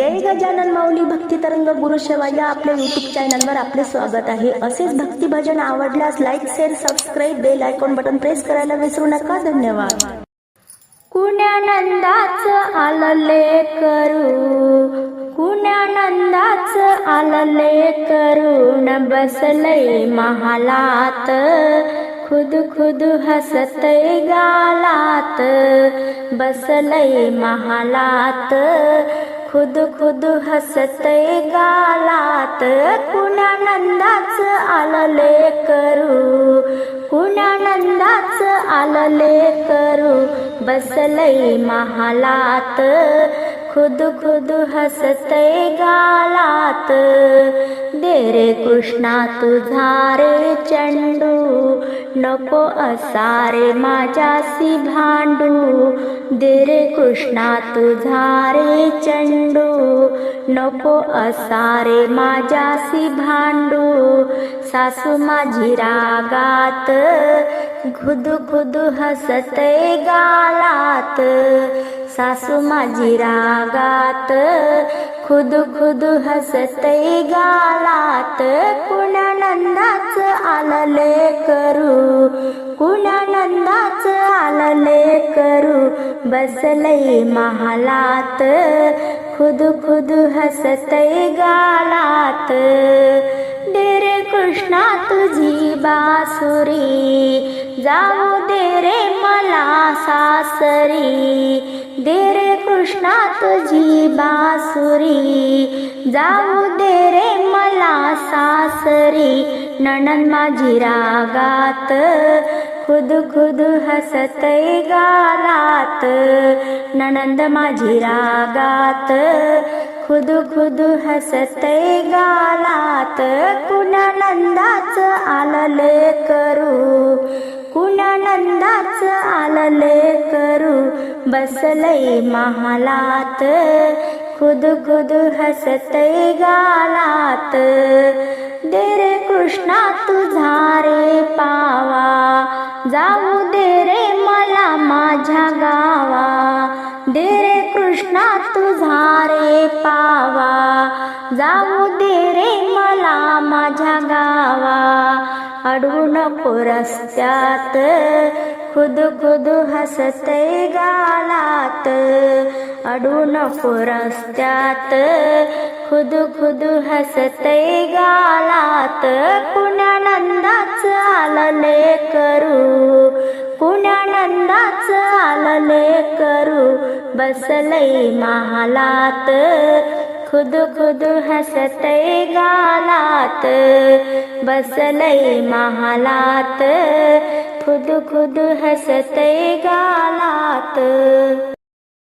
जय गजानन माऊली भक्ती तरंग गुरुसेवा या आपल्या युट्यूब चॅनलवर आपले स्वागत आहे. असेच भक्ती भजन आवडल्यास like share subscribe bell icon button press करायला विसरू नका. धन्यवाद. कुण्यानंदाच आलले करू कुण्यानंदाच आलले करून बसले महालात. खुद खुद हसतय गालात बसलय महालात. खुद खुद हसतय गालात. कुणानंदाच आलले करू. कुणानंदाच आलले करू. बसलय महालात. खुद खुद हसतय गालात. रे कृष्णा तुझा रे चंडू नको असा रे माझ्यासी भांडू. दे रे कृष्णा तुझा रे चंडू नको असा रे माझ्यासी भांडू. सासू माझी रागात खुदू खुदू हसते गालात. सासू माझी रागात खुद खुदू हसते गालात. कुणानंदाच आलले करू? कुणानंदाच आलले करू? बसले महालात खुद खुद हसते गालात. डेरे कृष्णा तुझी बासुरी जाऊ दे रे मला सासरी. दे कृष्णा तुझी बासुरी जाऊ दे रे मला सासरी नणन माझी रागात खुद खुद हसतय गालात नणंद माझी रागात खुद खुद हसतय गालात कुणानंदाच आलं लेकर बसलय महालात. खुद खुद हसतय गालात. दे रे कृष्णा तुझा रे पावा. जाऊ दे रे मला माझ्या गावा. दे रे कृष्णा तुझा रे पावा. जाऊ दे रे मला माझ्या गावा. अडवू नको रस्त्यात. खुद खुद हसते गालात. अडवू नको रस्त्यात खुद खुद हसते गालात. कुणानंदाच आलले करू? कुणानंदाच आलले करू? बसलय महालात. खुद खुद हसते गालात. बसलय महालात. खुद खुद हसते गालात।